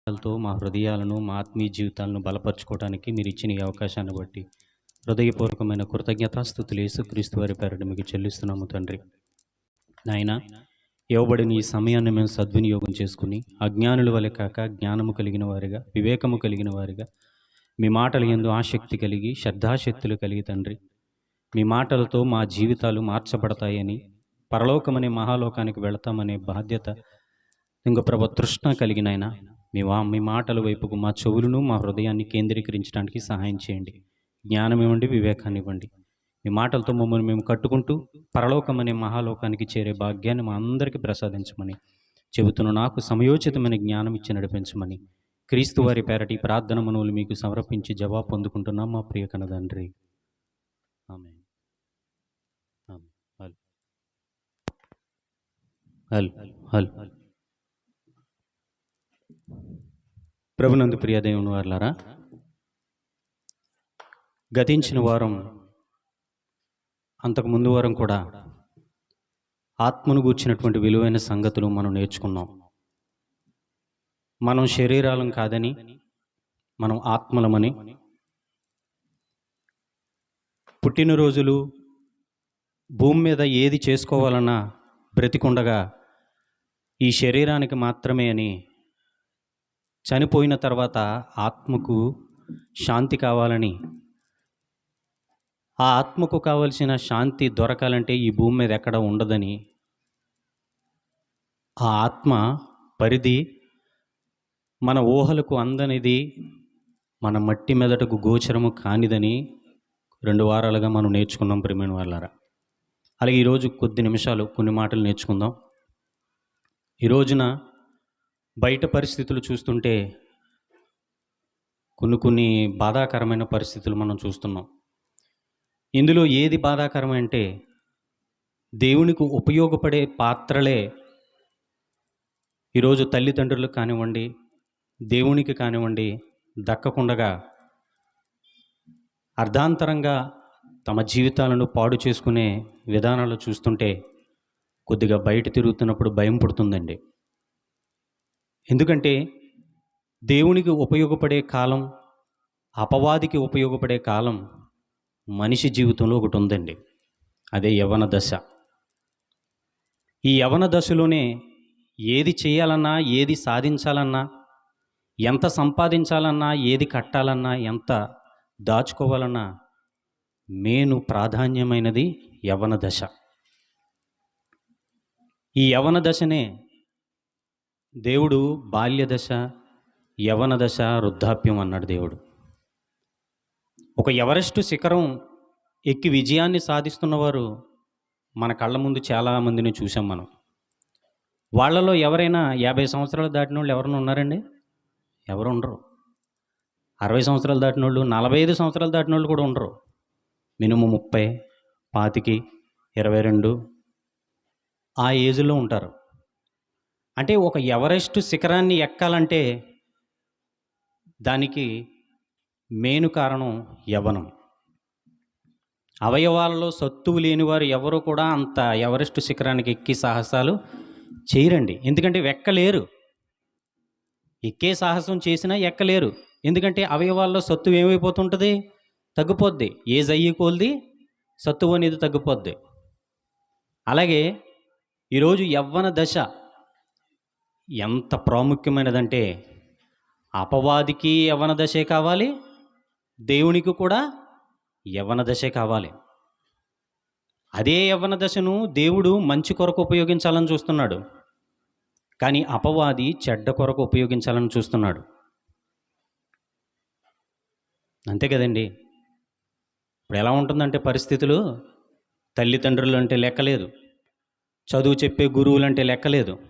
మాటలతో మా హృదయాలను మా ఆత్మీయ జీవితాలను బలపరచుకోవడానికి మీరు ఇచ్చిన ఈ అవకాశాన్ని బట్టి హృదయపూర్వకమైన కృతజ్ఞతాస్థుతులు యేసుక్రీస్తు వారి పేరట మీకు చెల్లిస్తున్నాము తండ్రి. నాయన ఇవ్వబడిన ఈ సమయాన్ని మేము సద్వినియోగం చేసుకుని అజ్ఞానుల వలె కాక జ్ఞానము కలిగిన వారిగా వివేకము కలిగిన వారిగా మీ మాటలు ఎందు ఆసక్తి కలిగి శ్రద్ధాశక్తులు కలిగి తండ్రి మీ మాటలతో మా జీవితాలు మార్చబడతాయని పరలోకమనే మహాలోకానికి వెళతామనే బాధ్యత ఇంకో ప్రభ తృష్ణ కలిగినైనా మీ వా మీ మాటల వైపుకు మా చెవులను మా హృదయాన్ని కేంద్రీకరించడానికి సహాయం చేయండి. జ్ఞానం ఇవ్వండి వివేకాన్ని ఇవ్వండి. మీ మాటలతో మమ్మల్ని మేము కట్టుకుంటూ పరలోకం అనే మహాలోకానికి చేరే భాగ్యాన్ని మా అందరికీ ప్రసాదించమని చెబుతున్న నాకు సమయోచితమైన జ్ఞానం ఇచ్చి నడిపించమని క్రీస్తు వారి పేరటి ప్రార్థన మనవులు మీకు సమర్పించి జవాబు పొందుకుంటున్నాం మా ప్రియ కనదండ్రి ఆమె హల్ హల్ హల్ ప్రభునందు ప్రియ దేవుని వారులారా గతించిన వారం అంతకు ముందు వారం కూడా ఆత్మను గూర్చినటువంటి విలువైన సంగతులు మనం నేర్చుకున్నాం. మనం శరీరాలం కాదని మనం ఆత్మలమని పుట్టినరోజులు భూమి మీద ఏది చేసుకోవాలన్నా బ్రతికుండగా ఈ శరీరానికి మాత్రమే అని చనిపోయిన తర్వాత ఆత్మకు శాంతి కావాలని ఆ ఆత్మకు కావలసిన శాంతి దొరకాలంటే ఈ భూమి మీద ఎక్కడ ఉండదని ఆ ఆత్మ పరిధి మన ఊహలకు అందనిది మన మట్టి మెదటకు గోచరము కానిదని రెండు వారాలుగా మనం నేర్చుకున్నాం ప్రేమైన వాళ్ళారా అలాగే ఈరోజు కొద్ది నిమిషాలు కొన్ని మాటలు నేర్చుకుందాం. ఈ రోజున బయట పరిస్థితులు చూస్తుంటే కొన్ని కొన్ని బాధాకరమైన పరిస్థితులు మనం చూస్తున్నాం. ఇందులో ఏది బాధాకరం అంటే దేవునికి ఉపయోగపడే పాత్రలే ఈరోజు తల్లిదండ్రులకు కానివ్వండి దేవునికి కానివ్వండి దక్కకుండగా అర్ధాంతరంగా తమ జీవితాలను పాడు చేసుకునే విధానాలు చూస్తుంటే కొద్దిగా బయట తిరుగుతున్నప్పుడు భయం పుడుతుందండి. ఎందుకంటే దేవునికి ఉపయోగపడే కాలం అపవాదికి ఉపయోగపడే కాలం మనిషి జీవితంలో ఒకటి ఉందండి. అదే యవన దశ. ఈ యవన దశలోనే ఏది చేయాలన్నా ఏది సాధించాలన్నా ఎంత సంపాదించాలన్నా ఏది కట్టాలన్నా ఎంత దాచుకోవాలన్నా మేను ప్రాధాన్యమైనది యవన దశ. ఈ యవన దశనే దేవుడు బాల్య దశ యవన దశ వృద్ధాప్యం అన్నాడు దేవుడు. ఒక ఎవరెస్టు శిఖరం ఎక్కి విజయాన్ని సాధిస్తున్నవారు మన కళ్ళ ముందు చాలామందిని చూసాం మనం. వాళ్ళలో ఎవరైనా యాభై సంవత్సరాలు దాటిన వాళ్ళు ఎవరైనా ఉన్నారండి? ఎవరు ఉండరు. అరవై సంవత్సరాలు దాటిన వాళ్ళు నలభై ఐదు సంవత్సరాలు దాటిన వాళ్ళు కూడా ఉండరు. మినిమం ముప్పై పాతికి ఇరవై రెండు ఆ ఏజ్లో ఉంటారు. అంటే ఒక ఎవరెస్ట్ శిఖరాన్ని ఎక్కాలంటే దానికి మెయిన్ కారణం యవ్వనం అవయవాలలో సత్తువు లేని వారు ఎవరు కూడా అంత ఎవరెస్ట్ శిఖరానికి ఎక్కి సాహసాలు చేయరండి. ఎందుకంటే ఎక్కలేరు ఎక్కే సాహసం చేసినా ఎక్కలేరు. ఎందుకంటే అవయవాల్లో సత్తువు ఏమైపోతుంటుంది? తగ్గిపోద్ది. ఏజ్ అయ్యి కోల్ది? సత్తువు అనేది తగ్గిపోద్ది. అలాగే ఈరోజు యవ్వన దశ ఎంత ప్రాముఖ్యమైనదంటే అపవాదికి యవ్వన దశే కావాలి దేవునికి కూడా యవన దశే కావాలి. అదే యవ్వన దశను దేవుడు మంచి కొరకు ఉపయోగించాలని చూస్తున్నాడు. కానీ అపవాది చెడ్డ కొరకు ఉపయోగించాలని చూస్తున్నాడు. అంతే కదండి. ఇప్పుడు ఎలా ఉంటుందంటే పరిస్థితులు? తల్లిదండ్రులు అంటే లెక్కలేదు. చదువు చెప్పే గురువులు అంటే లెక్కలేదు.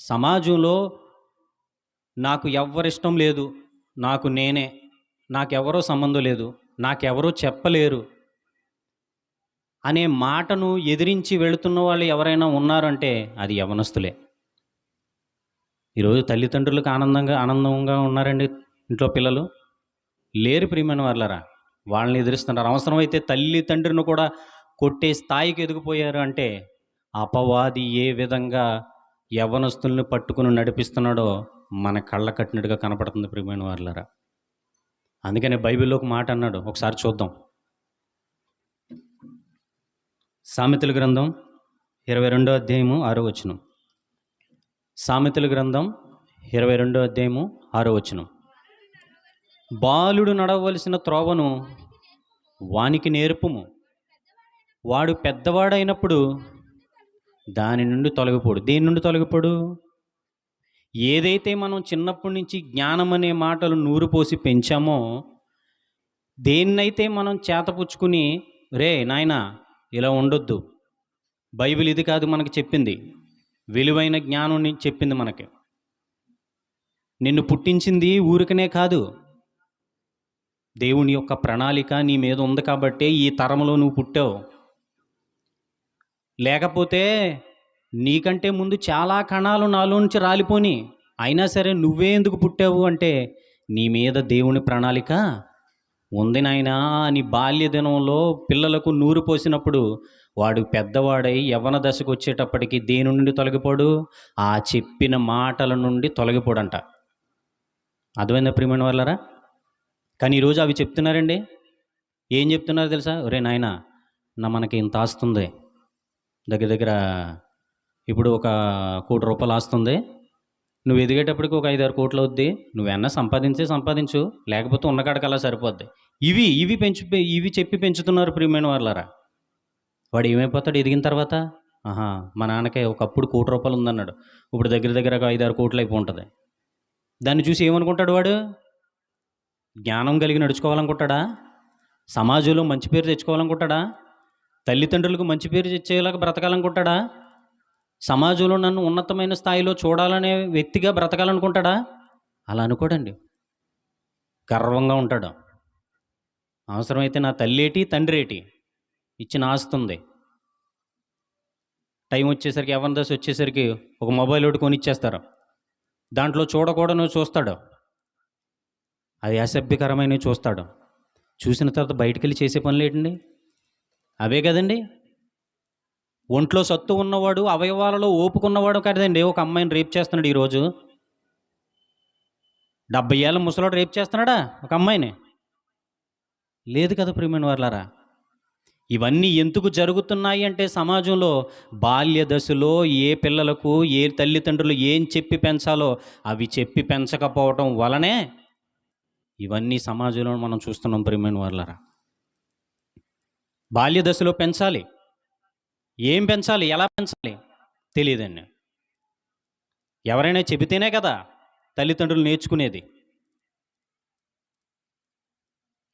సమాజంలో నాకు ఎవ్వరిష్టం లేదు నాకు నేనే నాకెవరో సంబంధం లేదు నాకెవరో చెప్పలేరు అనే మాటను ఎదిరించి వెళుతున్న వాళ్ళు ఎవరైనా ఉన్నారంటే అది యవనస్తులే. ఈరోజు తల్లిదండ్రులకు ఆనందంగా ఆనందంగా ఉన్నారండి ఇంట్లో పిల్లలు. లేరు ప్రియమైన వాళ్ళరా వాళ్ళని ఎదిరిస్తున్నారు. అవసరమైతే తల్లి తండ్రిని కూడా కొట్టే స్థాయికి ఎదిగిపోయారు అంటే అపవాది ఏ విధంగా యవ్వనస్తుల్ని పట్టుకుని నడిపిస్తున్నాడో మన కళ్ళ కట్టినట్టుగా కనపడుతుంది ప్రియమైన వాళ్ళరా అందుకనే బైబిల్లో ఒక మాట అన్నాడు ఒకసారి చూద్దాం. సామెతల గ్రంథం ఇరవై రెండో అధ్యాయము ఆరో వచనం. సామెతల గ్రంథం ఇరవై రెండో అధ్యాయము ఆరో వచనం. బాలుడు నడవలసిన త్రోవను వానికి నేర్పుము. వాడు పెద్దవాడైనప్పుడు దాని నుండి తొలగిపోడు. దేని నుండి తొలగిపోడు? ఏదైతే మనం చిన్నప్పటి నుంచి జ్ఞానం అనే మాటలు నూరు పోసి పెంచామో దేన్నైతే మనం చేతపుచ్చుకుని రే నాయనా ఇలా ఉండొద్దు. బైబిల్ ఇది కాదు మనకి చెప్పింది. విలువైన జ్ఞానం చెప్పింది మనకి. నిన్ను పుట్టించింది ఊరికనే కాదు. దేవుని యొక్క ప్రణాళిక నీ మీద ఉంది కాబట్టే ఈ తరంలో నువ్వు పుట్టావు. లేకపోతే నీకంటే ముందు చాలా కణాలు నాలో నుంచి రాలిపోని. అయినా సరే నువ్వే ఎందుకు పుట్టావు అంటే నీ మీద దేవుని ప్రణాళిక ఉంది నాయనా. అని బాల్య దినంలో పిల్లలకు నూరు పోసినప్పుడు వాడు పెద్దవాడై యవ్వన దశకు వచ్చేటప్పటికి దేని నుండి తొలగిపోడు? ఆ చెప్పిన మాటల నుండి తొలగిపోడంట. అర్థమైందా ప్రియమైన వాళ్ళరా కానీ ఈరోజు అవి చెప్తున్నారండి. ఏం చెప్తున్నారు తెలుసా? ఒరే నాయన నా మనకి ఇంత ఆస్తుంది దగ్గర దగ్గర ఇప్పుడు ఒక కోటి రూపాయలు ఆస్తుంది. నువ్వు ఎదిగేటప్పటికి ఒక ఐదారు కోట్లు అవుద్ది. నువ్వన్నా సంపాదించే సంపాదించు. లేకపోతే ఉన్నకాడికి అలా సరిపోద్ది. ఇవి ఇవి పెంచు ఇవి చెప్పి పెంచుతున్నారు ప్రియమైన వాళ్ళరా వాడు ఏమైపోతాడు ఎదిగిన తర్వాత? ఆహా మా నాన్నకే ఒకప్పుడు కోటి రూపాయలు ఉందన్నాడు. ఇప్పుడు దగ్గర దగ్గర ఒక ఐదారు కోట్లు అయిపో ఉంటుంది. దాన్ని చూసి ఏమనుకుంటాడు వాడు? జ్ఞానం కలిగి నడుచుకోవాలనుకుంటాడా? సమాజంలో మంచి పేరు తెచ్చుకోవాలనుకుంటాడా? తల్లిదండ్రులకు మంచి పేరు తెచ్చేలాగా బ్రతకాలనుకుంటాడా సమాజంలో నన్ను ఉన్నతమైన స్థాయిలో చూడాలనే వ్యక్తిగా బ్రతకాలనుకుంటాడా అలా అనుకోడండి. గర్వంగా ఉంటాడు. అవసరమైతే నా తల్లేటి తండ్రి ఏటి ఇచ్చిన ఆస్తుంది టైం వచ్చేసరికి ఎవరి దశ వచ్చేసరికి ఒక మొబైల్ ఒకటి కొనిచ్చేస్తారు. దాంట్లో చూడకూడను చూస్తాడు. అది అసభ్యకరమైనవి చూస్తాడు. చూసిన తర్వాత బయటికి వెళ్ళి చేసే పనులు ఏంటండి? అవే కదండి. ఒంట్లో సత్తు ఉన్నవాడు అవయవాలలో ఓపుకున్నవాడు కదండి. ఒక అమ్మాయిని రేప్ చేస్తున్నాడు ఈరోజు. డెబ్బై ఏళ్ళ ముసలోడు రేప్ చేస్తున్నాడా? ఒక అమ్మాయిని. లేదు కదా ప్రియమైన వాళ్ళారా ఇవన్నీ ఎందుకు జరుగుతున్నాయి అంటే సమాజంలో బాల్య దశలో ఏ పిల్లలకు ఏ తల్లిదండ్రులు ఏం చెప్పి పెంచాలో అవి చెప్పి పెంచకపోవటం వలనే ఇవన్నీ సమాజంలో మనం చూస్తున్నాం ప్రియమైన వాళ్ళారా బాల్య దశలో పెంచాలి. ఏం పెంచాలి? ఎలా పెంచాలి? తెలియదండి. ఎవరైనా చెబితేనే కదా తల్లిదండ్రులు నేర్చుకునేది.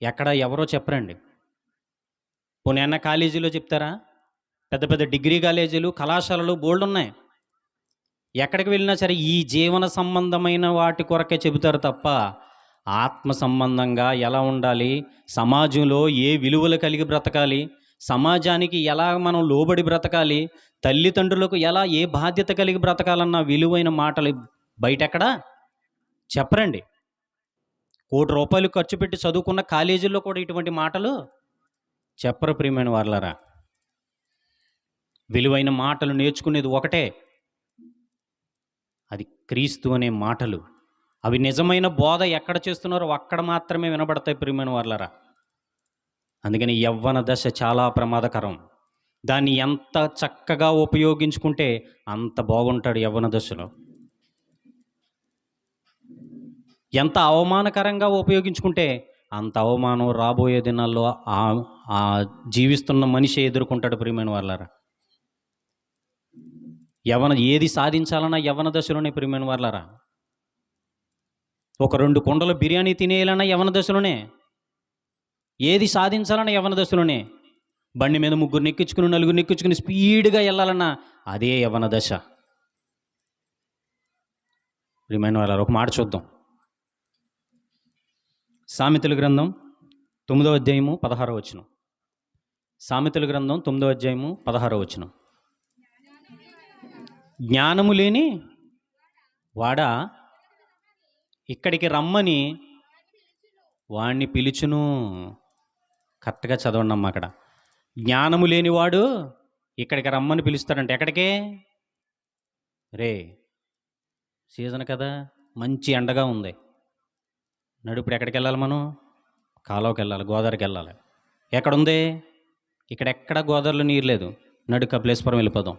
ఎక్కడ ఎవరో చెప్పరండి. పోనీ అన్న కాలేజీలో చెప్తారా? పెద్ద పెద్ద డిగ్రీ కాలేజీలు కళాశాలలు బోల్డ్ ఉన్నాయి ఎక్కడికి వెళ్ళినా సరే ఈ జీవన సంబంధమైన వాటి కొరకే చెబుతారు తప్ప ఆత్మ సంబంధంగా ఎలా ఉండాలి? సమాజంలో ఏ విలువలు కలిగి బ్రతకాలి? సమాజానికి ఎలా మనం లోబడి బ్రతకాలి? తల్లిదండ్రులకు ఎలా ఏ బాధ్యత కలిగి బ్రతకాలన్న విలువైన మాటలు బయటెక్కడా? చెప్పరండి. కోటి రూపాయలు ఖర్చు పెట్టి చదువుకున్న కాలేజీల్లో కూడా ఇటువంటి మాటలు చెప్పరు ప్రియమైన వాళ్ళరా విలువైన మాటలు నేర్చుకునేది ఒకటే. అది క్రీస్తు అనే మాటలు. అవి నిజమైన బోధ ఎక్కడ చేస్తున్నారో అక్కడ మాత్రమే వినబడతాయి ప్రియమైన వాళ్ళరా అందుకని యవ్వన దశ చాలా ప్రమాదకరం. దాన్ని ఎంత చక్కగా ఉపయోగించుకుంటే అంత బాగుంటాడు యవ్వన దశలో. ఎంత అవమానకరంగా ఉపయోగించుకుంటే అంత అవమానం రాబోయే దినాల్లో ఆ ఆ జీవిస్తున్న మనిషి ఎదుర్కొంటాడు ప్రియమైన వాళ్ళారా యవన ఏది సాధించాలన్నా యవన దశలోనే ప్రియమైన వాళ్ళారా ఒక రెండు కుండలు బిర్యానీ తినేయాలన్నా యవన దశలోనే. ఏది సాధించాలన్నా యవన దశలోనే. బండి మీద ముగ్గురు నెక్కించుకుని నలుగురు నెక్కించుకుని స్పీడ్గా వెళ్ళాలన్నా అదే యవన దశ. ప్రియమైన వాళ్ళ ఒక మాట చూద్దాం. సామెతల గ్రంథం తొమ్మిదో అధ్యాయము పదహారో వచ్చిన సామెతల గ్రంథం తొమ్మిదో అధ్యాయము పదహారో వచ్చిన జ్ఞానము లేని వాడా? ఇక్కడికి రమ్మని వాణ్ణి పిలుచును. కరెక్ట్గా చదవండి అమ్మ అక్కడ. జ్ఞానము లేనివాడు ఇక్కడికి రమ్మని పిలుస్తాడంట. ఎక్కడికే? రే సీజన్ కదా మంచి ఎండగా ఉంది. నడు ఇప్పుడు ఎక్కడికి వెళ్ళాలి మనం? కాలువకి వెళ్ళాలి గోదావరికి వెళ్ళాలి. ఎక్కడుంది? ఇక్కడ ఎక్కడ గోదావరిలో నీరు లేదు. నడు కపిలేశ్వరం వెళ్ళిపోదాం.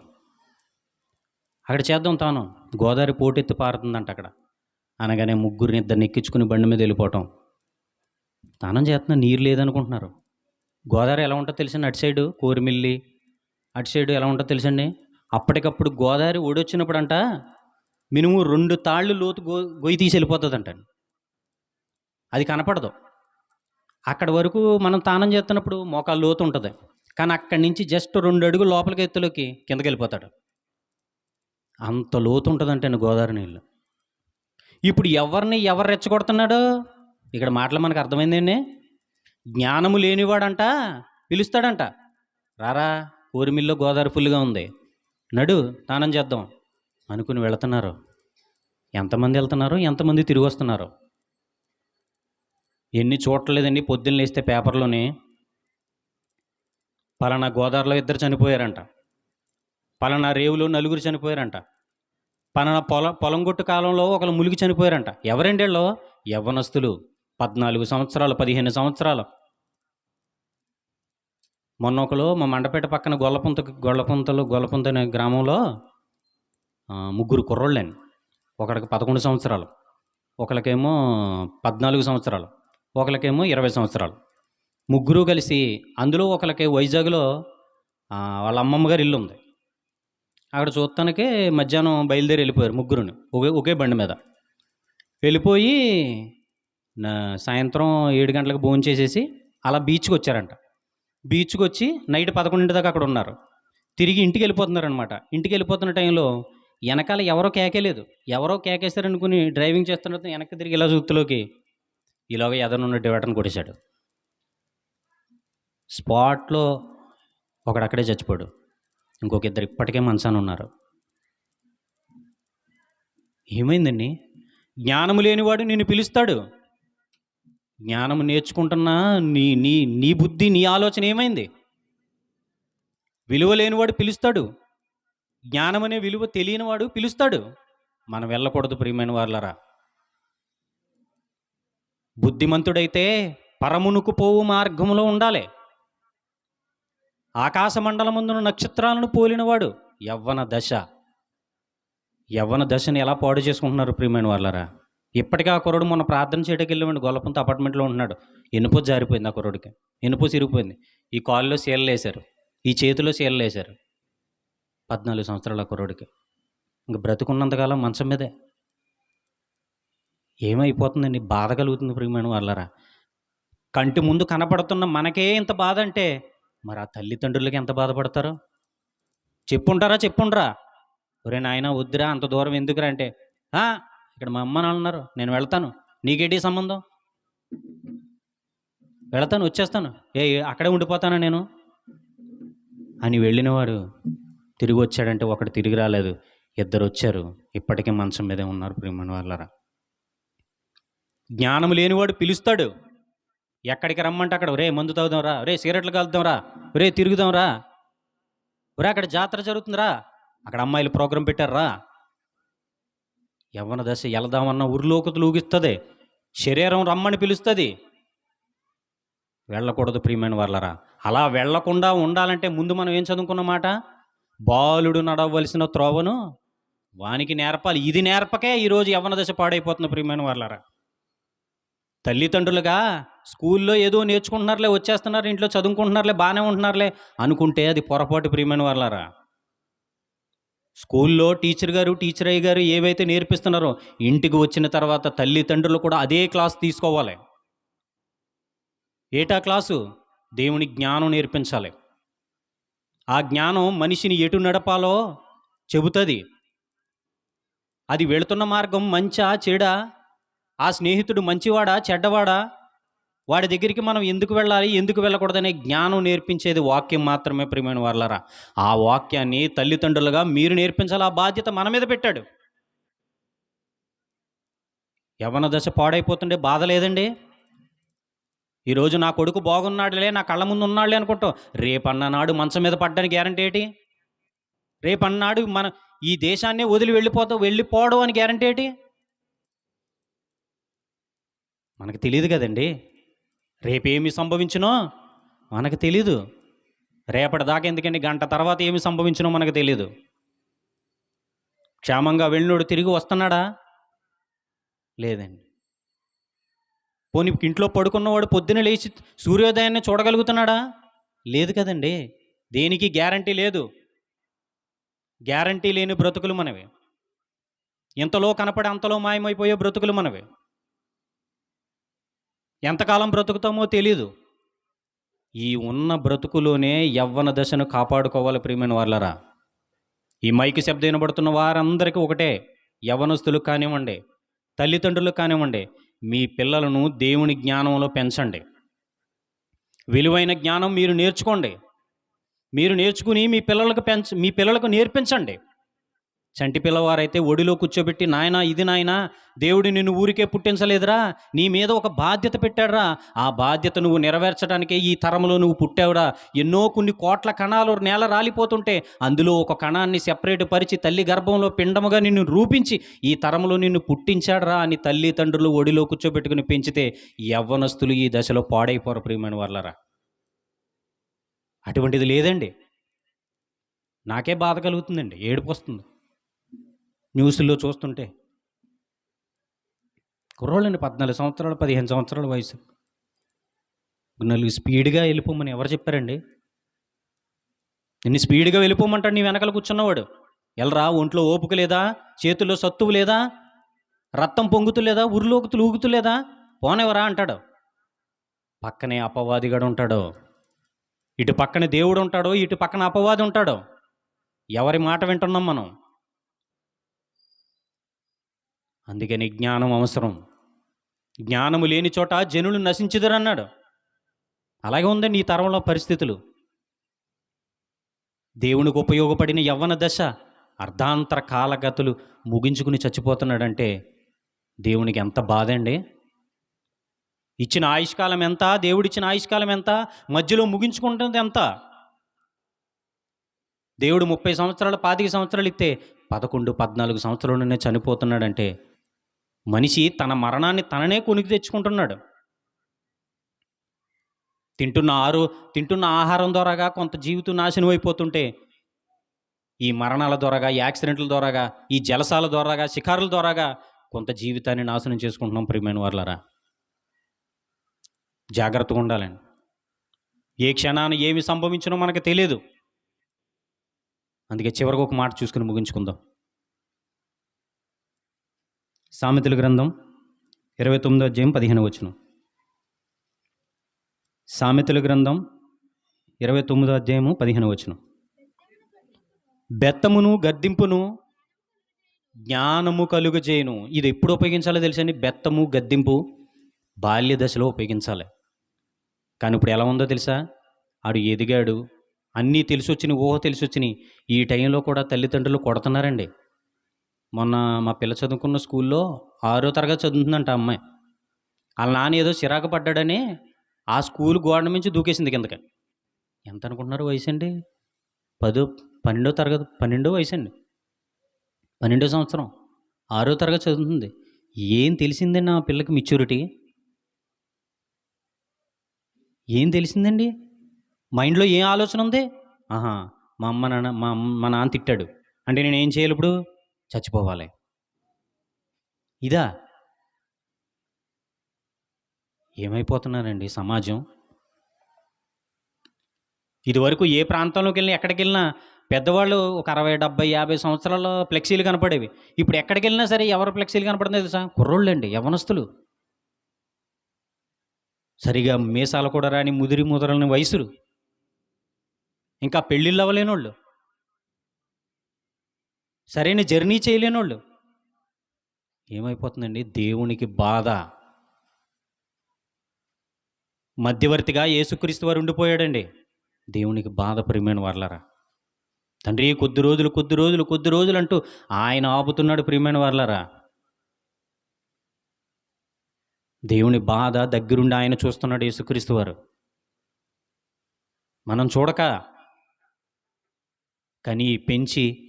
అక్కడ చేద్దాం తాను. గోదావరి పోటెత్తి పారుతుందంట అక్కడ. అనగానే ముగ్గురిని ఇద్దరిని ఎక్కించుకుని బండి మీద వెళ్ళిపోవటం. స్నానం చేస్తున్న నీరు లేదనుకుంటున్నారు. గోదావరి ఎలా ఉంటుందో తెలిసిన అటు సైడు? కోరిమిల్లి. అటు సైడు ఎలా ఉంటుందో తెలుసండి అప్పటికప్పుడు గోదావరి ఓడొచ్చినప్పుడు అంట మినిమం రెండు తాళ్ళు లోతు గో గొయ్యి తీసి వెళ్ళిపోతుందంట అది కనపడదు. అక్కడ వరకు మనం తానం చేస్తున్నప్పుడు మోకాలు లోతు ఉంటుంది. కానీ అక్కడి నుంచి జస్ట్ రెండు అడుగులు లోపలికి ఎత్తులోకి కిందకి వెళ్ళిపోతాడు. అంత లోతు ఉంటుందంటే గోదావరి నీళ్ళు. ఇప్పుడు ఎవరిని ఎవరు రెచ్చగొడుతున్నాడు? ఇక్కడ మాటలు మనకు అర్థమైందండి. జ్ఞానము లేనివాడంట పిలుస్తాడంట. రారా కోరిమిల్లో గోదావరి ఫుల్గా ఉంది. నడు స్నానం చేద్దాం. అనుకుని వెళుతున్నారు. ఎంతమంది వెళ్తున్నారు? ఎంతమంది తిరిగి వస్తున్నారు? ఎన్ని చూడలేదండి పొద్దున్న లేస్తే పేపర్లోనే పలానా గోదావరిలో ఇద్దరు చనిపోయారంట. పలానా రేవులో నలుగురు చనిపోయారంట. పలానా పొలం పొలం కొట్టు కాలంలో ఒకరు ములిగి చనిపోయారంట. ఎవరండి వీళ్ళు? యవ్వనస్తులు. పద్నాలుగు సంవత్సరాలు పదిహేను సంవత్సరాలు. మొన్న ఒకరు మా మండపేట పక్కన గొల్లపుంత గొల్లపుంతలు గొల్లపుంత అనే గ్రామంలో ముగ్గురు కుర్రోళ్ళని ఒకడికి పదకొండు సంవత్సరాలు. ఒకరికేమో పద్నాలుగు సంవత్సరాలు. ఒకరికేమో ఇరవై సంవత్సరాలు. ముగ్గురు కలిసి అందులో ఒకరికి వైజాగ్లో వాళ్ళ అమ్మమ్మ గారి ఇల్లు ఉంది అక్కడ చూస్తానికి మధ్యాహ్నం బయలుదేరి వెళ్ళిపోయారు ముగ్గురుని. ఒకే ఒకే బండి మీద. వెళ్ళిపోయి నా సాయంత్రం ఏడు గంటలకు భోజనం చేసేసి అలా బీచ్కి వచ్చారంట. బీచ్కి వచ్చి నైట్ పదకొండింటి దాకా అక్కడ ఉన్నారు. తిరిగి ఇంటికి వెళ్ళిపోతున్నారనమాట ఇంటికి వెళ్ళిపోతున్న టైంలో వెనకాల ఎవరో కేకేలేదు ఎవరో కేకేశారనుకుని డ్రైవింగ్ చేస్తున్న వెనక్కి తిరిగి ఇలా చూతులోకి ఇలాగ ఎదనున్న డివైడర్ని కొట్టేశాడు. స్పాట్లో ఒకడక్కడే చచ్చిపోడు ఇంకొక ఇద్దరు ఇప్పటికే మంచాన ఉన్నారు ఏమైందండి? జ్ఞానము లేనివాడు నిన్ను పిలుస్తాడు. జ్ఞానము నేర్చుకుంటున్నా నీ నీ నీ బుద్ధి నీ ఆలోచన ఏమైంది? విలువ లేనివాడు పిలుస్తాడు. జ్ఞానం అనే విలువ తెలియనివాడు పిలుస్తాడు. మనం వెళ్ళకూడదు ప్రియమైన వాళ్ళరా బుద్ధిమంతుడైతే పరమునుకు పోవు మార్గంలో ఉండాలి. ఆకాశమండలముందున నక్షత్రాలను పోలినవాడు యవ్వన దశ. యవ్వన దశని ఎలా పాడు చేసుకుంటున్నారు ప్రియమైన వాళ్ళరా ఇప్పటికీ ఆ కుర్రుడు మొన్న ప్రార్థన చేయడానికి వెళ్ళామండి గొల్లపంత అపార్ట్మెంట్లో ఉంటున్నాడు. ఇనుప జారిపోయింది ఆ కుర్రుడికి. ఎనుపు సిరిగిపోయింది. ఈ కాల్లో సీలలు వేశారు. ఈ చేతిలో సీలలు వేశారు. పద్నాలుగు సంవత్సరాల కుర్రుడికి. ఇంక బ్రతుకున్నంతకాలం మంచం మీదే. ఏమైపోతుందండి? బాధ కలుగుతుంది ప్రియమైన వాళ్ళరా కంటి ముందు కనపడుతున్న మనకే ఇంత బాధ అంటే మరి ఆ తల్లిదండ్రులకి ఎంత బాధపడతారో? చెప్పుంటారా చెప్పుండ్రా? ఒరే నాయన వద్దురా అంత దూరం ఎందుకురా అంటే ఇక్కడ మా అమ్మ నాన్న ఉన్నారు నేను వెళ్తాను. నీకేంటి సంబంధం? వెళ్తాను వచ్చేస్తాను. ఏ అక్కడే ఉండిపోతానా నేను? అని వెళ్ళినవాడు తిరిగి వచ్చాడంటే ఒకడు తిరిగి రాలేదు. ఇద్దరు వచ్చారు. ఇప్పటికే మంచం మీదే ఉన్నారు ప్రియమని వాళ్ళరా జ్ఞానం లేనివాడు పిలుస్తాడు. ఎక్కడికి రమ్మంటే అక్కడ రే మందు తాగుదాంరా రే సిగరెట్లు కలుద్దాంరా రే తిరుగుదాంరా ఒరే అక్కడ జాతర జరుగుతుందిరా అక్కడ అమ్మాయిలు ప్రోగ్రాం పెట్టారా యవ్వన దశ వెళదామన్న ఉరిలోకి ఊగిస్తుంది శరీరం రమ్మని పిలుస్తుంది. వెళ్ళకూడదు ప్రియమైన వాళ్ళరా అలా వెళ్ళకుండా ఉండాలంటే ముందు మనం ఏం చదువుకున్నమాట బాలుడు నడవలసిన త్రోవను వానికి నేర్పాలి. ఇది నేర్పకే ఈరోజు యవ్వన దశ పాడైపోతుంది ప్రియమైన వాళ్ళరా తల్లిదండ్రులుగా స్కూల్లో ఏదో నేర్చుకుంటున్నారులే వచ్చేస్తున్నారు ఇంట్లో చదువుకుంటున్నారులే బాగానే ఉంటున్నారులే అనుకుంటే అది పొరపాటు ప్రియమైన వాళ్ళరా? స్కూల్లో టీచర్ గారు టీచర్ అయ్య గారు ఏవైతే నేర్పిస్తున్నారో ఇంటికి వచ్చిన తర్వాత తల్లిదండ్రులు కూడా అదే క్లాస్ తీసుకోవాలి. ఏటా క్లాసు? దేవుని జ్ఞానం నేర్పించాలి. ఆ జ్ఞానం మనిషిని ఎటు నడపాలో చెబుతుంది. అది వెళుతున్న మార్గం మంచా చెడా? ఆ స్నేహితుడు మంచివాడా చెడ్డవాడా? వాడి దగ్గరికి మనం ఎందుకు వెళ్ళాలి ఎందుకు వెళ్ళకూడదనే జ్ఞానం నేర్పించేది వాక్యం మాత్రమే ప్రియమైన వాళ్ళరా ఆ వాక్యాన్ని తల్లిదండ్రులుగా మీరు నేర్పించాలి ఆ బాధ్యత మన మీద పెట్టాడు. యవన దశ పాడైపోతుండే బాధ లేదండి? ఈరోజు నా కొడుకు బాగున్నాడులే నా కళ్ళ ముందు ఉన్నాడులే అనుకుంటాం. రేపన్ననాడు మంచం మీద పడ్డానికి గ్యారంటీ ఏంటి? రేపన్నాడు మన ఈ దేశాన్నే వదిలి వెళ్ళిపోతాం వెళ్ళిపోవడం అని గ్యారంటీ ఏంటి? మనకు తెలియదు కదండి. రేపేమి సంభవించునో మనకు తెలీదు. రేపటి దాకా ఎందుకండి గంట తర్వాత ఏమి సంభవించినో మనకు తెలియదు క్షేమంగా వెళ్ళినోడు తిరిగి వస్తున్నాడా? లేదండి. పోనీ ఇంట్లో పడుకున్నవాడు పొద్దున లేచి సూర్యోదయాన్ని చూడగలుగుతున్నాడా? లేదు కదండి. దేనికి గ్యారంటీ లేదు. గ్యారంటీ లేని బ్రతుకులు మనవి. ఎంతలో కనపడే అంతలో మాయమైపోయే బ్రతుకులు మనవి. ఎంతకాలం బ్రతుకుతామో తెలీదు. ఈ ఉన్న బ్రతుకులోనే యవ్వన దశను కాపాడుకోవాలి ప్రియమైన వాళ్ళరా ఈ మైకి శబ్దం వినబడుతున్న వారందరికీ ఒకటే యవనస్తులు కానివ్వండి తల్లిదండ్రులు కానివ్వండి మీ పిల్లలను దేవుని జ్ఞానంలో పెంచండి. విలువైన జ్ఞానం మీరు నేర్చుకోండి. మీరు నేర్చుకుని మీ పిల్లలకు పెంచ మీ పిల్లలకు నేర్పించండి. చంటి పిల్లవారైతే ఒడిలో కూర్చోబెట్టి నాయనా ఇది నాయనా దేవుడు నిన్ను ఊరికే పుట్టించలేదురా నీ మీద ఒక బాధ్యత పెట్టాడురా ఆ బాధ్యత నువ్వు నెరవేర్చడానికే ఈ తరంలో నువ్వు పుట్టావురా. ఎన్నో కొన్ని కోట్ల కణాలు నేల రాలిపోతుంటే అందులో ఒక కణాన్ని సెపరేట్ పరిచి తల్లి గర్భంలో పిండముగా నిన్ను రూపించి ఈ తరంలో నిన్ను పుట్టించాడురా అని తల్లి తండ్రులు ఒడిలో కూర్చోబెట్టుకుని పెంచితే యవ్వనస్తులు ఈ దశలో పాడైపోరు ప్రియమైన వాళ్ళరా అటువంటిది లేదండి. నాకే బాధ కలుగుతుందండి ఏడుపు వస్తుంది. న్యూస్లో చూస్తుంటే కుర్రోళ్ళని పద్నాలుగు సంవత్సరాలు పదిహేను సంవత్సరాల వయసు. నలుగు స్పీడ్గా వెళ్ళిపోమని ఎవరు చెప్పారండి? నిన్ను స్పీడ్గా వెళ్ళిపోమంటాడు నీ వెనకాల కూర్చున్నవాడు. ఎల్రా ఒంట్లో ఓపుక లేదా? చేతుల్లో సత్తువు లేదా? రక్తం పొంగుతులేదా లేదా? ఉరులోకుతులు ఊగుతు లేదా? పోనెవరా అంటాడు. పక్కనే అపవాదిగాడు ఉంటాడు. ఇటు పక్కన దేవుడు ఉంటాడో ఇటు పక్కన అపవాది ఉంటాడో. ఎవరి మాట వింటున్నాం మనం? అందుకని జ్ఞానం అవసరం. జ్ఞానము లేని చోట జనులు నశించుదరన్నాడు. అలాగే ఉందండి ఈ తరంలో పరిస్థితులు. దేవునికి ఉపయోగపడిన యవ్వన దశ అర్ధాంతర కాలగతులు ముగించుకుని చచ్చిపోతున్నాడంటే దేవునికి ఎంత బాధ అండి ఇచ్చిన ఆయుష్కాలం ఎంత? దేవుడిచ్చిన ఆయుష్కాలం ఎంత? మధ్యలో ముగించుకుంటుంది ఎంత? దేవుడు ముప్పై సంవత్సరాలు పాతిక సంవత్సరాలు ఇస్తే పదకొండు పద్నాలుగు సంవత్సరాలనే చనిపోతున్నాడంటే మనిషి తన మరణాన్ని తననే కొనికి తెచ్చుకుంటున్నాడు. తింటున్న ఆరు తింటున్న ఆహారం ద్వారాగా కొంత జీవితం నాశనం అయిపోతుంటే ఈ మరణాల ద్వారాగా యాక్సిడెంట్ల ద్వారాగా ఈ జలసాల ద్వారాగా షికారుల ద్వారాగా కొంత జీవితాన్ని నాశనం చేసుకుంటున్నాం ప్రియమైన వాళ్ళరా జాగ్రత్తగా ఉండాలండి. ఏ క్షణాన ఏమి సంభవించినో మనకు తెలియదు అందుకే చివరికి ఒక మాట చూసుకుని ముగించుకుందాం. సామెతల గ్రంథం ఇరవై తొమ్మిదో అధ్యాయం పదిహేను వచనం. సామెతల గ్రంథం ఇరవై తొమ్మిదో అధ్యాయము పదిహేను వచనం. బెత్తమును గద్దింపును జ్ఞానము కలుగజేయను. ఇది ఎప్పుడు ఉపయోగించాలో తెలుసండి బెత్తము గద్దింపు బాల్య దశలో ఉపయోగించాలి. కానీ ఇప్పుడు ఎలా ఉందో తెలుసా? ఆడు ఎదిగాడు. అన్నీ తెలిసి వచ్చినాయి ఊహ తెలిసి వచ్చినాయి ఈ టైంలో కూడా తల్లిదండ్రులు కొడుతున్నారండి. మొన్న మా పిల్ల చదువుకున్న స్కూల్లో ఆరో తరగతి చదువుతుందంట అమ్మాయి. వాళ్ళ నాన్న ఏదో చిరాకు పడ్డాడని ఆ స్కూల్ గోడ నుంచి దూకేసింది కిందకి. ఎంత అనుకుంటున్నారు వయసు అండి పదో పన్నెండో తరగతి పన్నెండో వయసు అండి పన్నెండో సంవత్సరం. ఆరో తరగతి చదువుతుంది. ఏం తెలిసిందండి ఆ పిల్లకి మెచ్యూరిటీ ఏం తెలిసిందండి? మైండ్లో ఏం ఆలోచన ఉంది? ఆహా మా అమ్మ నాన్న మా అమ్మ మా నాన్న తిట్టాడు. అంటే నేను ఏం చేయాలి ఇప్పుడు? చచ్చిపోవాలి. ఇదా? ఏమైపోతున్నారండి సమాజం? ఇదివరకు ఏ ప్రాంతంలోకి వెళ్ళినా ఎక్కడికి వెళ్ళినా పెద్దవాళ్ళు ఒక అరవై డెబ్బై యాభై సంవత్సరాల ఫ్లెక్సీలు కనపడేవి. ఇప్పుడు ఎక్కడికి వెళ్ళినా సరే ఎవరు ఫ్లెక్సీలు కనపడుతుంది తెలుసా? కుర్రోళ్ళండి యవనస్తులు సరిగా మీసాలు కూడా రాని ముదిరి ముదరని వయసులు. ఇంకా పెళ్ళిళ్ళు అవ్వలేనోళ్ళు. సరైన జర్నీ చేయలేనోళ్ళు. ఏమైపోతుందండి? దేవునికి బాధ. మధ్యవర్తిగా యేసుక్రీస్తు వారు ఉండిపోయాడండి. దేవునికి బాధ ప్రియమైన వర్లరా. తండ్రి కొద్ది రోజులు కొద్ది రోజులు కొద్ది రోజులు అంటూ ఆయన ఆపుతున్నాడు ప్రియమైన వర్లరా. దేవుని బాధ దగ్గరుండి ఆయన చూస్తున్నాడు యేసుక్రీస్తు వారు. మనం చూడక కని పెంచి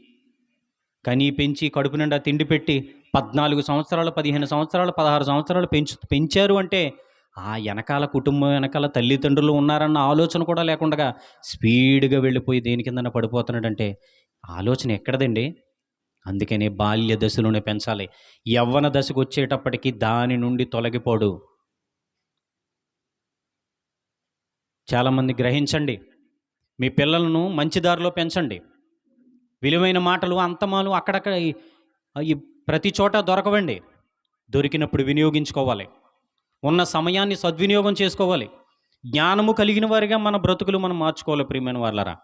కని పెంచి కడుపు నిండా తిండి పెట్టి పద్నాలుగు సంవత్సరాలు పదిహేను సంవత్సరాలు పదహారు సంవత్సరాలు పెంచు పెంచారు అంటే ఆ వెనకాల కుటుంబం వెనకాల తల్లిదండ్రులు ఉన్నారన్న ఆలోచన కూడా లేకుండా స్పీడ్గా వెళ్ళిపోయి దేని కిందన పడిపోతున్నాడంటే ఆలోచన ఎక్కడదండి? అందుకనే బాల్య దశలోనే పెంచాలి. యవ్వన దశకు వచ్చేటప్పటికి దాని నుండి తొలగిపోడు. చాలామంది గ్రహించండి. మీ పిల్లలను మంచి దారిలో పెంచండి. విలువైన మాటలు అంతమాలు అక్కడక్కడ ఈ- ప్రతి చోట దొరకవండి. దొరికినప్పుడు వినియోగించుకోవాలి. ఉన్న సమయాన్ని సద్వినియోగం చేసుకోవాలి. జ్ఞానము కలిగిన వారిగా మన బ్రతుకులు మనం మార్చుకోవాలి ప్రియమైన వాళ్ళరా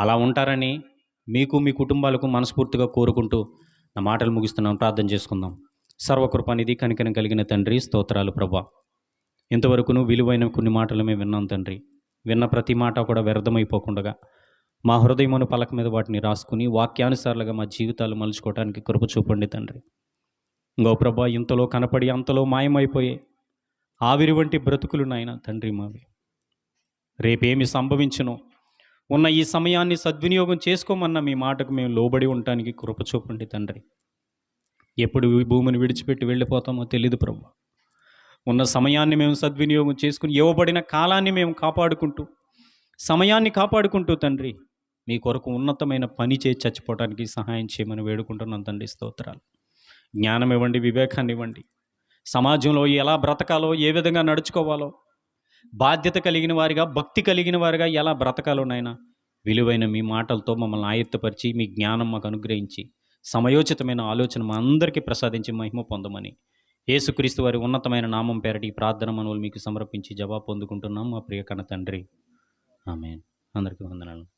అలా ఉంటారని మీకు మీ కుటుంబాలకు మనస్ఫూర్తిగా కోరుకుంటూ నా మాటలు ముగిస్తున్నాం. ప్రార్థన చేసుకుందాం. సర్వకృపానిధి కనికరం కలిగిన తండ్రి స్తోత్రాలు ప్రభా. ఇంతవరకును విలువైన కొన్ని మాటలు మేము విన్నాం తండ్రి. విన్న ప్రతి మాట కూడా వ్యర్థమైపోకుండగా మా హృదయమును పలక మీద వాటిని రాసుకుని వాక్యానుసారులుగా మా జీవితాలు మలుచుకోవడానికి కృప చూపండి తండ్రి. ఇంకో ప్రభా ఇంతలో కనపడి అంతలో మాయమైపోయే ఆవిరి వంటి బ్రతుకులు నాయన తండ్రి మావి. రేపేమి సంభవించను ఉన్న ఈ సమయాన్ని సద్వినియోగం చేసుకోమన్న మీ మాటకు మేము లోబడి ఉండటానికి కృప చూపండి తండ్రి. ఎప్పుడు ఈ భూమిని విడిచిపెట్టి వెళ్ళిపోతామో తెలియదు ప్రభు. ఉన్న సమయాన్ని మేము సద్వినియోగం చేసుకుని ఇవ్వబడిన కాలాన్ని మేము కాపాడుకుంటూ సమయాన్ని కాపాడుకుంటూ తండ్రి మీ కొరకు ఉన్నతమైన పని చేసి చచ్చిపోవడానికి సహాయం చేయమని వేడుకుంటున్న తండ్రి స్తోత్రాలు. జ్ఞానం ఇవ్వండి వివేకాన్ని ఇవ్వండి. సమాజంలో ఎలా బ్రతకాలో ఏ విధంగా నడుచుకోవాలో బాధ్యత కలిగిన వారిగా భక్తి కలిగిన వారిగా ఎలా బ్రతకాలో నాయన విలువైన మీ మాటలతో మమ్మల్ని ఆయత్తపరిచి మీ జ్ఞానం మాకు అనుగ్రహించి సమయోచితమైన ఆలోచన మా అందరికీ ప్రసాదించి మహిమ పొందమని యేసుక్రీస్తు వారి ఉన్నతమైన నామం పేరటి ప్రార్థన మనవులు మీకు సమర్పించి జవాబు పొందుకుంటున్నాం. మా ప్రియ తండ్రి. ఆమె అందరికీ వందనాలు.